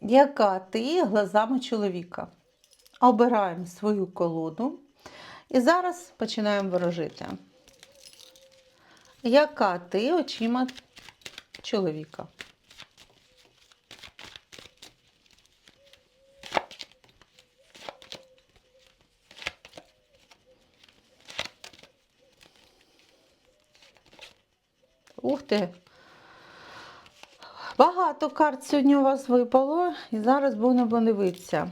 яка ти глазами чоловіка. Обираємо свою колоду. І зараз починаємо ворожити. Яка ти очима чоловіка? Ух ти! Багато карт сьогодні у вас випало, і зараз будемо дивитися.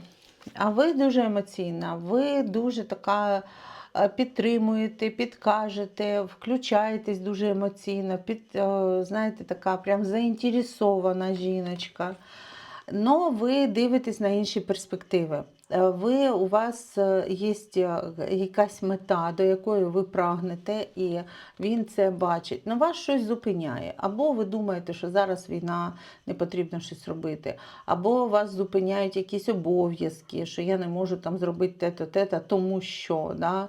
А ви дуже емоційна, ви дуже така е, підтримуєте, підкажете, включаєтесь дуже емоційно, під, е, знаєте, така прям заінтересована жіночка. Но ви дивитесь на інші перспективи. Е, Ви, у вас е, є якась мета, до якої ви прагнете, і він це бачить. Ну, вас щось зупиняє. Або ви думаєте, що зараз війна, не потрібно щось робити, або вас зупиняють якісь обов'язки, що я не можу там зробити те-то, те-то, тому що. Да?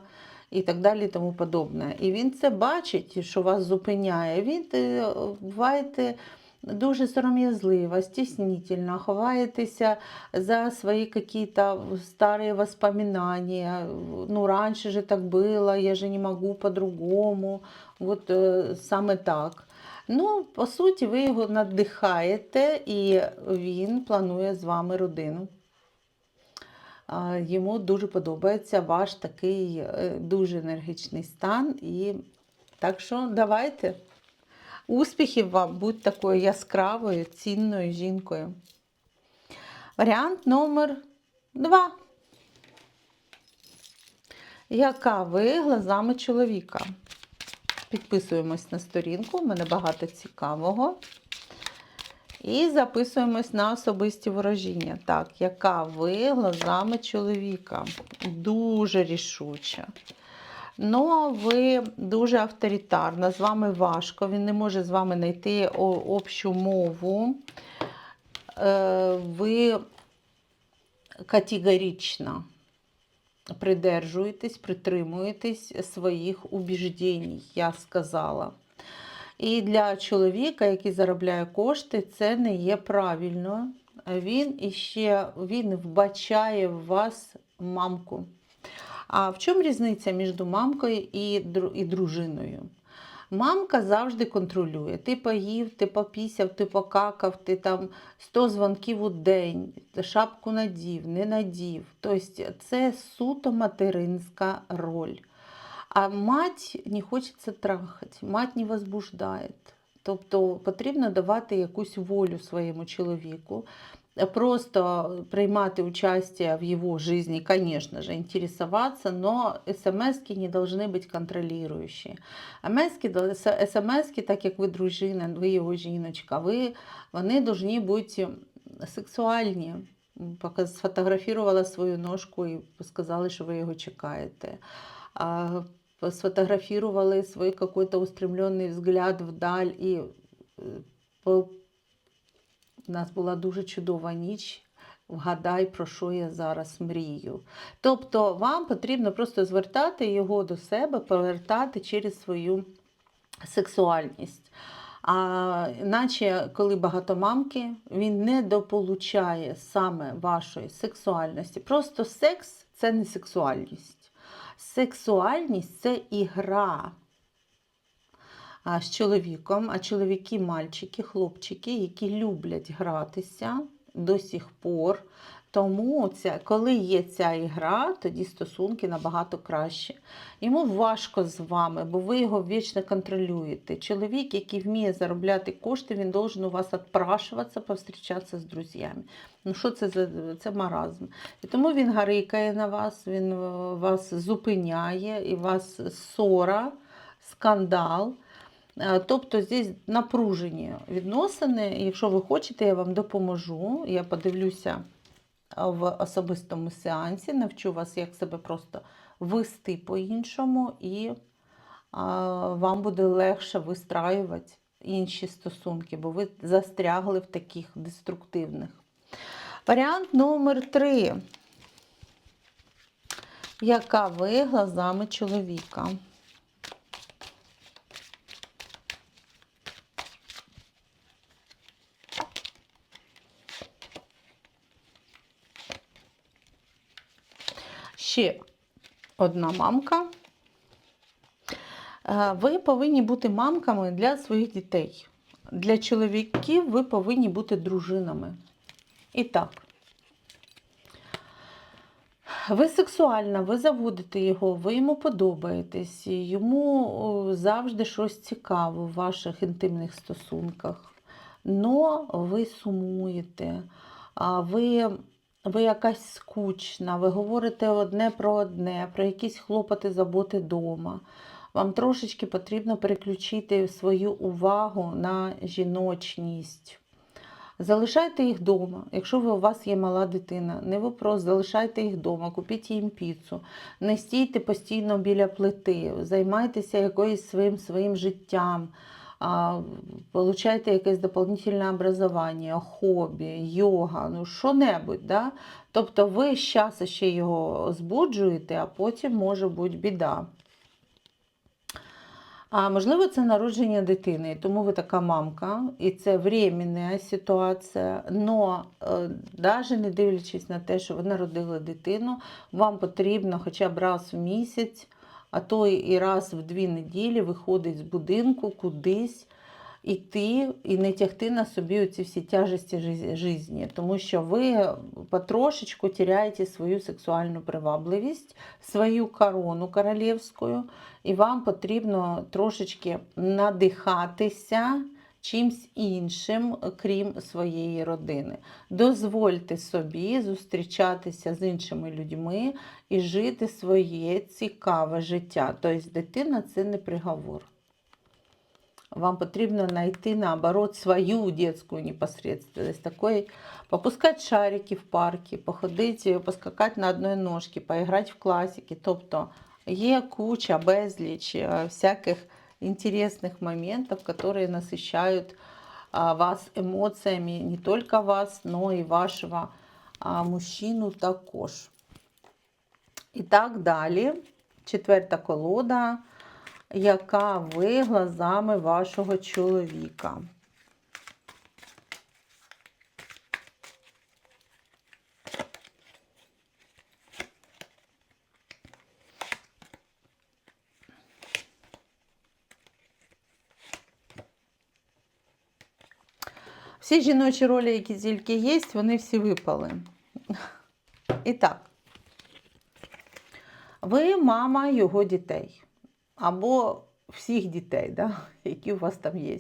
І так далі, і тому подобне. І він це бачить, що вас зупиняє. Він е, буваєте дуже сором'язлива, стеснительна, ховаєтеся за свои какие-то старые воспоминания. Ну, раньше же так было, я же не могу по-другому. От е, саме так. Ну, по суті, ви його надихаєте, і він планує з вами родину. Йому дуже подобається ваш такий е, дуже енергічний стан. І так що давайте. Успіхів вам, будь такою яскравою, цінною жінкою. Варіант номер два. Яка ви глазами чоловіка? Підписуємось на сторінку, у мене багато цікавого. І записуємось на особисті ворожіння. Так, яка ви глазами чоловіка? Дуже рішуча. Ну, ви дуже авторитарна, з вами важко, він не може з вами знайти общу мову. Е, Ви категорично придержуєтесь, притримуєтесь своїх убіждень, я сказала. І для чоловіка, який заробляє кошти, це не є правильно. Він іще він вбачає в вас мамку. А в чому різниця між мамкою і, дру- і дружиною? Мамка завжди контролює. Ти поїв, ти попісяв, ти покакав, ти там 100 дзвонків у день, шапку надів, не надів. Тобто це суто материнська роль. А мать не хочеться трахати, мать не возбуждає. Тобто потрібно давати якусь волю своєму чоловіку, просто приймати участие в его жизни, конечно же, интересоваться, но смс не должны быть контролирующие. смс так як ви дружина, ви його жіночка, ви, вони повинні бути сексуальні. Поки сфотографувала свою ножку і сказали, що ви його чекаєте. А, сфотографировали свой какой-то устремленный взгляд вдаль і е, по у нас була дуже чудова ніч. Вгадай, про що я зараз мрію. Тобто вам потрібно просто звертати його до себе, повертати через свою сексуальність. А іначе, коли багатомамки, він не дополучає саме вашої сексуальності. Просто секс це не сексуальність. Сексуальність це ігра з чоловіком, а чоловіки, мальчики, хлопчики, які люблять гратися до сих пор. Тому ця, коли є ця ігра, тоді стосунки набагато краще. Йому важко з вами, бо ви його вічно контролюєте. Чоловік, який вміє заробляти кошти, він должен у вас відпрашуватися, повстрічатися з друзями. Ну що це за це маразм? І тому він гарикає на вас, він е, вас зупиняє, і вас ссора, скандал. Е, Тобто здесь напружені відносини. Якщо ви хочете, я вам допоможу. Я подивлюся в особистому сеансі, навчу вас, як себе просто вести по-іншому, і вам буде легше вистраювати інші стосунки, бо ви застрягли в таких деструктивних. Варіант номер три. Яка ви глазами чоловіка? Ще одна мамка. Е, Ви повинні бути мамками для своїх дітей. Для чоловіків ви повинні бути дружинами. І так. Ви сексуальна, ви заводите його, ви йому подобаєтесь, йому завжди щось цікаво в ваших інтимних стосунках. Но ви сумуєте, ви, ви якась скучна, ви говорите одне про одне, про якісь хлопоти, заботи вдома. Вам трошечки потрібно переключити свою увагу на жіночність. Залишайте їх вдома. Якщо у вас є мала дитина, не вопрос, залишайте їх вдома, купіть їм піцу, не стійте постійно біля плити, займайтеся якоюсь своїм своїм життям, получайте якесь дополнительне образування, хобі, йога, ну що-небудь. Да? Тобто ви зараз ще його збуджуєте, а потім може бути біда. А можливо, це народження дитини, тому ви така мамка, і це временна ситуація. Но навіть не дивлячись на те, що ви народили дитину, вам потрібно хоча б раз в місяць, а то і раз в дві неділі виходить з будинку кудись. Іти і не тягти на собі оці всі тяжесті житті, тому що ви потрошечку теряєте свою сексуальну привабливість, свою корону королівську, і вам потрібно трошечки надихатися чимсь іншим, крім своєї родини. Дозвольте собі зустрічатися з іншими людьми і жити своє цікаве життя. Тобто дитина це не приговор. Вам потрібно знайти, наоборот, свою детскую непосредственность. Такой, попускати шарики в паркі, походити, поскакати на одній ножці, поіграти в класики. Тобто є куча, безліч е, всяких інтересних моментов, которые насыщают вас эмоциями, не только вас, но и вашего мужчину також. І так далі. Четверта колода яка ви глазами вашого чоловіка. Всі жіночі ролі, які тільки є, вони всі випали. І так, ви мама його дітей або всіх дітей, да, які у вас там є.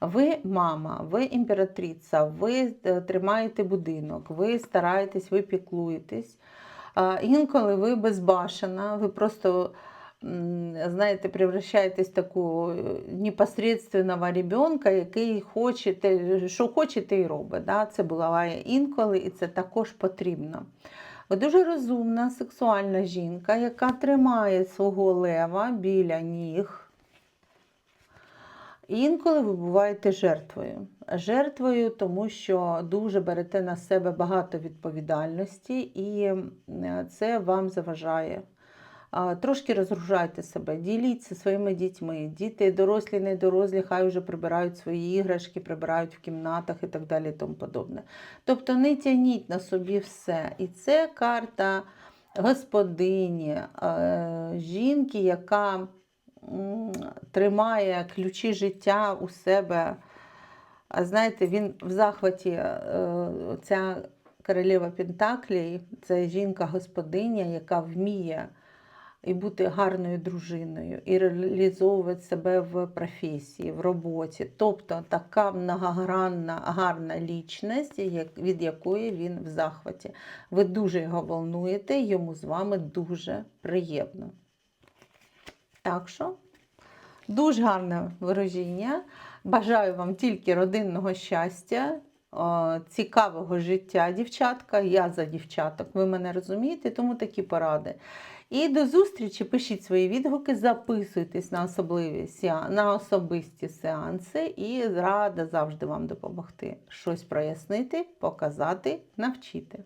Ви мама, ви імператриця, ви е, тримаєте будинок, ви стараєтесь, ви піклуєтесь. Інколи ви безбашена, ви просто, знаєте, превращаєтесь в таку е, непосредственного ребенка, який хочете, що хочете і робить. Да? Це буває інколи, і це також потрібно. Дуже розумна, сексуальна жінка, яка тримає свого лева біля ніг. Інколи ви буваєте жертвою. Жертвою, тому що дуже берете на себе багато відповідальності, і е, це вам заважає. Трошки розгружайте себе, діліться своїми дітьми. Діти, дорослі, не дорослі, хай вже прибирають свої іграшки, прибирають в кімнатах і так далі. тому подобне. Тобто не тягніть на собі все. І це карта господині, е, жінки, яка тримає ключі життя у себе. А знаєте, він в захваті, е, ця королева Пентаклі, це жінка-господиня, яка вміє і бути гарною дружиною, і реалізовувати себе в професії, в роботі. Тобто така многогранна, гарна лічність, від якої він в захваті. Ви дуже його волнуєте, йому з вами дуже приємно. Так що, дуже гарне ворожіння. Бажаю вам тільки родинного щастя, цікавого життя, дівчатка. Я за дівчаток, ви мене розумієте, тому такі поради. І до зустрічі, пишіть свої відгуки, записуйтесь на особливі на особисті сеанси і рада завжди вам допомогти щось прояснити, показати, навчити.